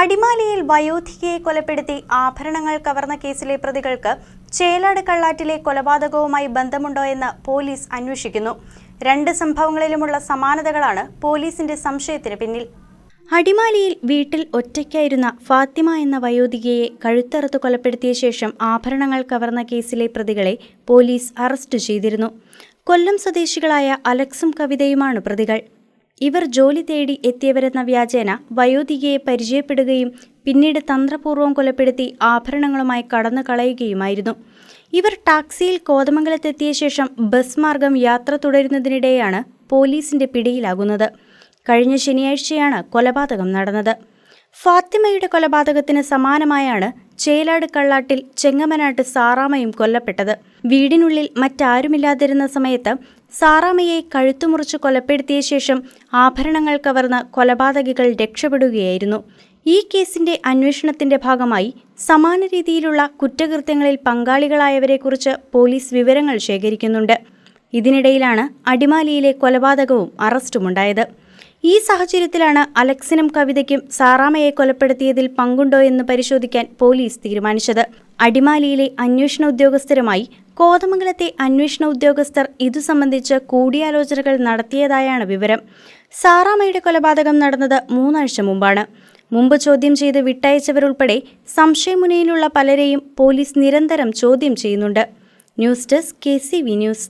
അടിമാലിയിൽ വയോധികയെ കൊലപ്പെടുത്തി ആഭരണങ്ങൾ കവർന്ന കേസിലെ പ്രതികൾക്ക് ചേലാട് കള്ളാറ്റിലെ കൊലപാതകവുമായി ബന്ധമുണ്ടോ എന്ന് പോലീസ് അന്വേഷിക്കുന്നു. രണ്ട് സംഭവങ്ങളിലുമുള്ള സമാനതകളാണ് പോലീസിന്റെ സംശയത്തിന് പിന്നിൽ. അടിമാലിയിൽ വീട്ടിൽ ഒറ്റയ്ക്കായിരുന്ന ഫാത്തിമ എന്ന വയോധികയെ കഴുത്തറുത്ത് കൊലപ്പെടുത്തിയ ശേഷം ആഭരണങ്ങൾ കവർന്ന കേസിലെ പ്രതികളെ പോലീസ് അറസ്റ്റ് ചെയ്തിരുന്നു. കൊല്ലം സ്വദേശികളായ അലക്സും കവിതയുമാണ് പ്രതികൾ. ഇവർ ജോലി തേടി എത്തിയവരെന്ന വ്യാജേന വയോധികയെ പരിചയപ്പെടുകയും പിന്നീട് തന്ത്രപൂർവം കൊലപ്പെടുത്തി ആഭരണങ്ങളുമായി കടന്നു കളയുകയുമായിരുന്നു. ഇവർ ടാക്സിയിൽ കോതമംഗലത്തെത്തിയ ശേഷം ബസ് മാർഗം യാത്ര തുടരുന്നതിനിടെയാണ് പോലീസിന്റെ പിടിയിലാകുന്നത്. കഴിഞ്ഞ ശനിയാഴ്ചയാണ് കൊലപാതകം നടന്നത്. ഫാത്തിമയുടെ കൊലപാതകത്തിന് സമാനമായാണ് ചേലാട് കള്ളാട്ടിൽ ചെങ്ങമനാട്ട് സാറാമയും കൊല്ലപ്പെട്ടത്. വീടിനുള്ളിൽ മറ്റാരുമില്ലാതിരുന്ന സമയത്ത് സാറാമയെ കഴുത്തുമുറിച്ച് കൊലപ്പെടുത്തിയ ശേഷം ആഭരണങ്ങൾ കവർന്ന കൊലപാതകികൾ രക്ഷപ്പെടുകയായിരുന്നു. ഈ കേസിന്റെ അന്വേഷണത്തിന്റെ ഭാഗമായി സമാന രീതിയിലുള്ള കുറ്റകൃത്യങ്ങളിൽ പങ്കാളികളായവരെക്കുറിച്ച് പോലീസ് വിവരങ്ങൾ ശേഖരിക്കുന്നുണ്ട്. ഇതിനിടയിലാണ് അടിമാലിയിലെ കൊലപാതകവും അറസ്റ്റുമുണ്ടായത്. ഈ സാഹചര്യത്തിലാണ് അലക്സിനും കവിതയ്ക്കും സാറാമയെ കൊലപ്പെടുത്തിയതിൽ പങ്കുണ്ടോ എന്ന് പരിശോധിക്കാൻ പോലീസ് തീരുമാനിച്ചത്. അടിമാലിയിലെ അന്വേഷണ ഉദ്യോഗസ്ഥരുമായി കോതമംഗലത്തെ അന്വേഷണ ഉദ്യോഗസ്ഥർ ഇതു സംബന്ധിച്ച് കൂടിയാലോചനകൾ നടത്തിയതായാണ് വിവരം. സാറാമയുടെ കൊലപാതകം നടന്നത് മൂന്നാഴ്ച മുമ്പാണ്. മുമ്പ് ചോദ്യം ചെയ്ത് വിട്ടയച്ചവരുൾപ്പെടെ സംശയമുനയിലുള്ള പലരെയും പോലീസ് നിരന്തരം ചോദ്യം ചെയ്യുന്നുണ്ട്. News desk K C V news.